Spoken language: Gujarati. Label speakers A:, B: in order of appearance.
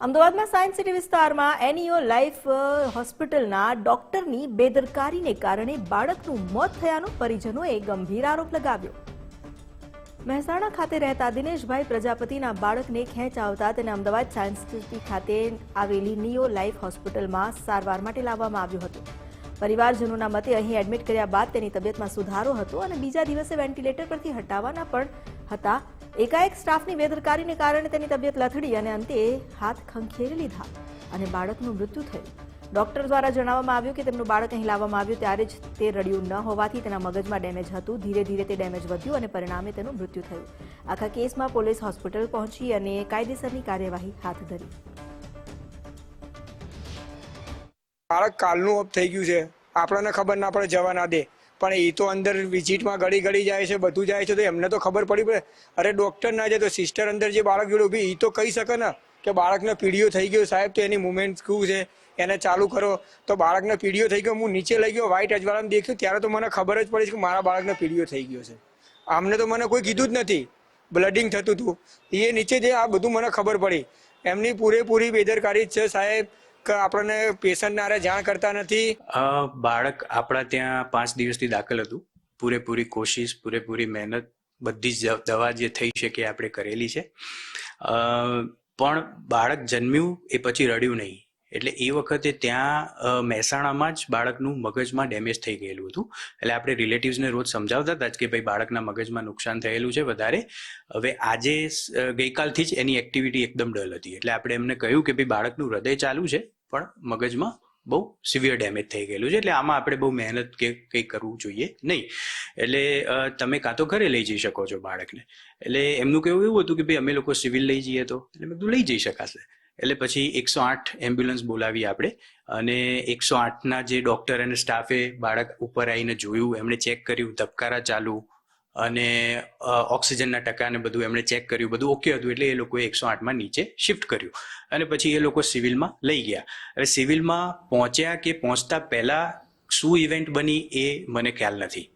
A: અમદાવાદમાં સાયન્સ સિટી વિસ્તારમાં એનઈઓ લાઈફ હોસ્પિટલના ડોક્ટરની બેદરકારીને કારણે બાળકનું મોત થયાનો પરિજનોએ ગંભીર આરોપ લગાવ્યો. મહેસાણા ખાતે રહેતા દિનેશભાઈ પ્રજાપતિના બાળકને ખેંચ આવતા તેને અમદાવાદ સાયન્સ સિટી ખાતે આવેલી નિયો લાઈફ હોસ્પિટલમાં સારવાર માટે લાવવામાં આવ્યું હતું. પરિવારજનોના મતે અહીં એડમિટ કર્યા બાદ તેની તબિયતમાં સુધારો હતો અને બીજા દિવસે વેન્ટિલેટર પરથી હટાવવાના પણ હતા. એકાએક સ્ટાફની બેદરકારીને કારણે તેની તબિયત લથડી અને અંતે હાથ ખંખેરી લીધા અને બાળકનું મૃત્યુ થયું. ડોક્ટર દ્વારા જણાવવામાં આવ્યું કે તેમનું બાળક અહીં લાવવામાં આવ્યું ત્યારે જ તે રડ્યું ન હોવાથી તેના મગજમાં ડેમેજ હતું. ધીરે ધીરે તે ડેમેજ વધ્યું અને પરિણામે તેનું મૃત્યુ થયું. આખા કેસમાં પોલીસ હોસ્પિટલ પહોંચી અને કાયદેસરની કાર્યવાહી હાથ ધરી.
B: બાળક કાલનું અપ થઈ ગયું છે. આપણને ખબર ના પડે જવા ના દે. પણ એ તો અંદર વિઝિટમાં ગળી ગળી જાય છે, બધું જાય છે, તો એમને તો ખબર પડી પડે. અરે ડૉક્ટર ના જાય તો સિસ્ટર અંદર જે બાળક જોડે ઊભી એ તો કહી શકે ને કે બાળકને પીડીઓ થઈ ગયો સાહેબ, તો એની મુવમેન્ટ શું છે? એને ચાલુ કરો. તો બાળકને પીડીઓ થઈ ગયો, હું નીચે લઈ ગયો વ્હાઈટ અજવાળામાં દેખ્યું, ત્યારે તો મને ખબર જ પડી કે મારા બાળકને પીડીઓ થઈ ગયો છે. આમને તો મને કોઈ કીધું જ નથી. બ્લડિંગ થતું હતું. એ નીચે જે આ બધું મને ખબર પડી. એમની પૂરેપૂરી બેદરકારી જ છે સાહેબ. આપણને પેશન્ટને આરે જાણ કરતા નથી.
C: બાળક આપણા ત્યાં પાંચ દિવસથી દાખલ હતું. પૂરેપૂરી કોશિશ, પૂરેપૂરી મહેનત, બધી જ દવા જે થઈ શકે આપણે કરેલી છે. પણ બાળક જન્મ્યું એ પછી રડ્યું નહીં. એટલે એ વખતે ત્યાં મહેસાણામાં જ બાળકનું મગજમાં ડેમેજ થઈ ગયેલું હતું. એટલે આપણે રિલેટિવ્સને રોજ સમજાવતા હતા કે ભાઈ, બાળકના મગજમાં નુકસાન થયેલું છે વધારે. હવે આજે ગઈકાલથી જ એની એક્ટિવિટી એકદમ ડલ હતી. એટલે આપણે એમને કહ્યું કે ભાઈ, બાળકનું હૃદય ચાલુ છે. પણ મગજમાં બહુ સિવિયર ડેમેજ થઈ ગયેલું છે. એટલે આમાં આપણે બહુ મહેનત કે કંઈ કરવું જોઈએ નહીં. એટલે તમે કાં તો ઘરે લઈ જઈ શકો છો બાળકને. એટલે એમનું કહેવું એવું હતું કે ભાઈ અમે લોકો સિવિલ લઈ જઈએ તો. એટલે કીધું લઈ જઈ શકાશે. એટલે પછી એકસો આઠ એમ્બ્યુલન્સ બોલાવી આપણે. અને એકસો આઠના જે ડૉક્ટર અને સ્ટાફે બાળક ઉપર આવીને જોયું, એમણે ચેક કર્યું, ધબકારા ચાલુ અને ઓક્સિજનના ટકા અને બધું એમણે ચેક કર્યું, બધું ઓકે હતું એટલે એ લોકોએ એકસો આઠમાં નીચે શિફ્ટ કર્યું. અને પછી એ લોકો સિવિલમાં લઈ ગયા. હવે સિવિલમાં પહોંચ્યા કે પહોંચતા પહેલા શું ઇવેન્ટ બની એ મને ખ્યાલ નથી.